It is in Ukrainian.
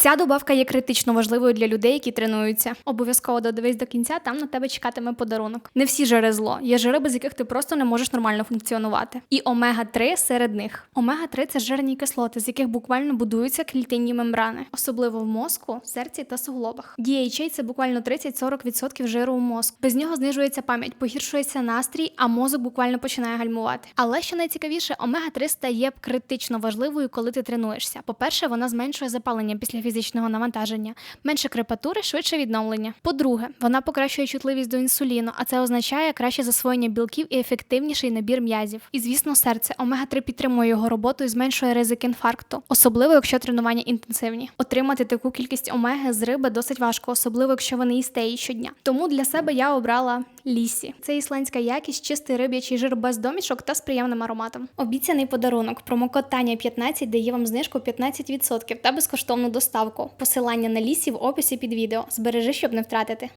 Ця добавка є критично важливою для людей, які тренуються. Обов'язково додивись до кінця, там на тебе чекатиме подарунок. Не всі жири зло, є жири, без яких ти просто не можеш нормально функціонувати. І омега-3 серед них. Омега-3 це жирні кислоти, з яких буквально будуються клітинні мембрани, особливо в мозку, серці та суглобах. DHA – це буквально 30-40% жиру у мозку. Без нього знижується пам'ять, погіршується настрій, а мозок буквально починає гальмувати. Але що найцікавіше, омега-3 стає критично важливою, коли ти тренуєшся. По-перше, вона зменшує запалення після фізичного навантаження, менше крепатури, швидше відновлення. По-друге, вона покращує чутливість до інсуліну, а це означає краще засвоєння білків і ефективніший набір м'язів. І звісно, серце омега-3 підтримує його роботу і зменшує ризик інфаркту, особливо якщо тренування інтенсивні. Отримати таку кількість омеги з риби досить важко, особливо якщо ви не їсте її щодня. Тому для себе я обрала лісі. Це ісландська якість, чистий риб'ячий жир без домішок та з приємним ароматом. Обіцяний подарунок. Промокод Таня 15 дає вам знижку 15% та безкоштовну доставку. Посилання на лісі в описі під відео. Збережи, щоб не втратити.